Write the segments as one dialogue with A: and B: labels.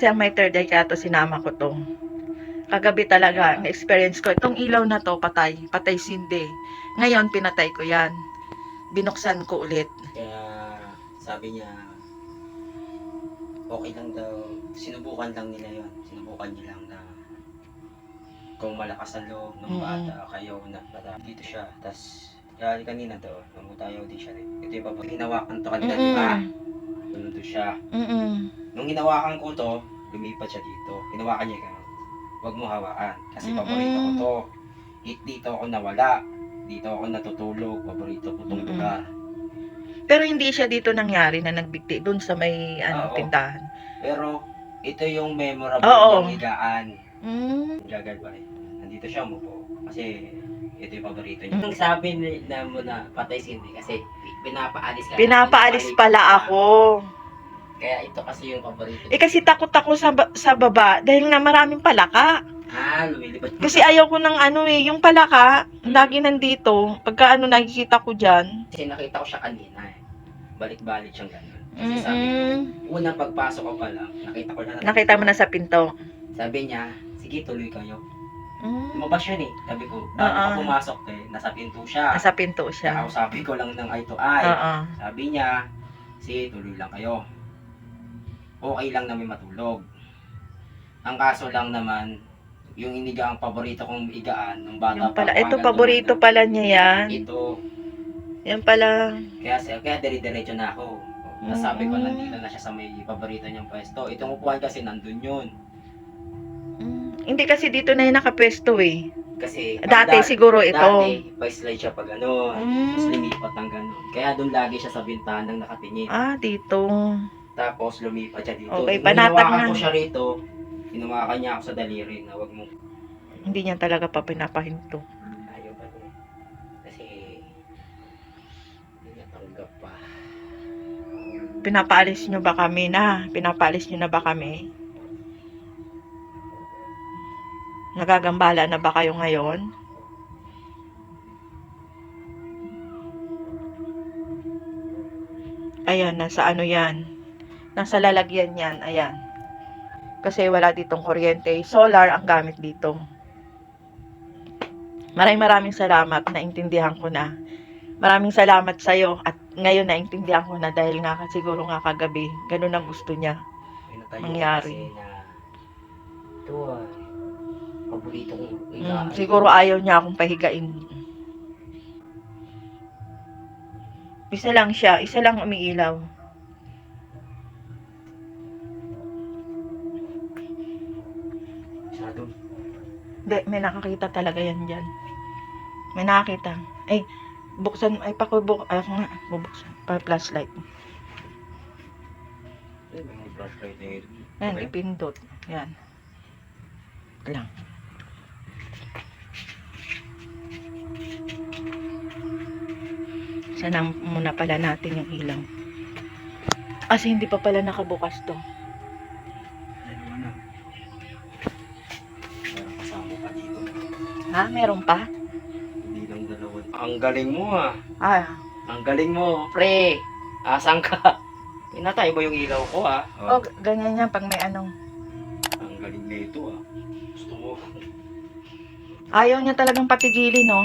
A: Kasi ang may third eye kaya to sinama ko to. Kagabi talaga, na-experience ko. Itong ilaw na to, patay. Patay sindi. Ngayon, pinatay ko yan. Binuksan ko ulit.
B: Kaya sabi niya, okay lang daw, sinubukan lang nila yon Sinubukan niya lang na kung malakas ang loob ng bata, kayo na bata. Dito siya, tas kaya kanina daw, namutayaw din siya rin. Ito yung pag hinawakan to kanina, di ba? Nandun siya.
A: Mm-mm.
B: Nung hinawakan ko to, lumipat siya dito. Hinawakan niya gano'n. Huwag mo hawakan. Kasi
A: Mm-mm.
B: paborito ko to. It, dito ako nawala. Dito ako natutulog. Paborito ko tong
A: Mm-mm.
B: lugar.
A: Pero hindi siya dito nangyari na nagbigti doon sa may ano,
B: Oo.
A: tindahan.
B: Pero, ito yung memorable
A: Oo.
B: ng higaan.
A: Mm.
B: Gagad ba eh. Nandito siya umupo. Kasi, ito yung paborito
A: Mm.
B: niya. Nung sabi ni- na mo na patay si Hindi kasi pinapaalis ka.
A: Pinapaalis pala ako.
B: Kaya ito kasi yung paborito
A: Eh kasi takot ako sa, ba- sa baba dahil nga maraming palaka.
B: Ah, lumilipad.
A: Kasi ayaw ko ng ano eh, yung palaka, lagi nandito. Pagka ano nakikita ko dyan.
B: Kasi nakita ko siya kanina eh. Balik-balik siyang gano'n. Kasi sabi ko,
A: Mm-mm.
B: unang pagpasok ko pa lang, nakita ko na.
A: Nakita mo na sa pinto.
B: Sabi niya, sige tuloy kayo.
A: Mm.
B: Lumabas yun eh. Sabi ko, bago
A: Oo.
B: ka pumasok eh, nasa pinto siya.
A: Nasa pinto siya.
B: Nakausapin ko lang ng eye to eye.
A: Oo.
B: Sabi niya, sige tuloy lang kayo. Okay lang namin matulog. Ang kaso lang naman, yung iniga ang paborito kong igaan nung bata
A: Yung pala,
B: pa
A: ito paborito
B: tumanda.
A: pala niya yan.
B: Ito,
A: Yan pala.
B: Kaya, kaya dire-diretso na ako. Nasabi ko,
A: Mm.
B: nandito na siya sa may paborito niyang pwesto. Itong upuan kasi nandun yun.
A: Hindi kasi dito na yung nakapwesto eh.
B: Kasi,
A: Dati
B: pag da-
A: siguro ito.
B: Dati, pa-slide siya pa gano'n. Tapos
A: Mm.
B: lumipat ng gano'n. Kaya doon lagi siya sa bintanang nakatingin.
A: Ah, dito.
B: Tapos lumipat siya dito.
A: Okay, panatag na.
B: ko siya rito, hinawakan niya ako sa daliri na wag mo.
A: Hindi niya talaga pa pinapahinto.
B: Ayaw pa niya. Kasi, hindi niya tanggap pa.
A: Pinapaalis niyo ba kami na? Pinapaalis niyo na ba kami? Nagagambala na ba kayo ngayon? Ayan, nasa ano yan? Nasa lalagyan yan, ayan. Kasi wala ditong kuryente. Solar ang gamit dito. Maraming maraming salamat. Naintindihan ko na. Maraming salamat sa'yo. At ngayon naintindihan ko na dahil nga siguro nga kagabi, ganun ang gusto niya. Mangyari.
B: kasi na, ito ah, paborito kong
A: Mm, siguro ayaw niya akong pahigain. Isa lang siya, isa lang umiilaw.
B: Masyado.
A: Hindi, may nakakita talaga yan dyan. May nakakita. Ay, buksan, ay pakubuk, ay ako nga, bubuksan. Pa flashlight.
B: Eh, may flashlight na yun.
A: Yan,
B: Okay.
A: ipindot. Yan. Lang. Sana muna pala natin yung ilaw. Kasi hindi pa pala nakabukas to. Ha? Meron pa?
B: Hindi lang dalawa. Ang galing mo ah.
A: Ah,
B: Ang galing mo, pre. Asan ka? Pinatay mo yung ilaw ko ah.
A: oh, ganyan yan pag may anong.
B: Ang galing na ito ah. Gusto mo.
A: Ayaw niya talagang patigilin, no?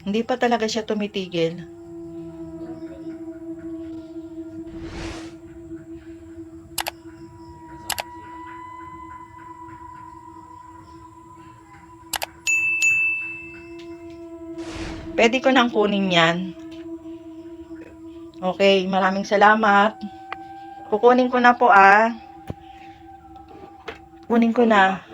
A: Hindi pa talaga siya tumitigil. Pwede ko nang kunin yan. Okay, maraming salamat. Kukunin ko na po ah. Kunin ko na.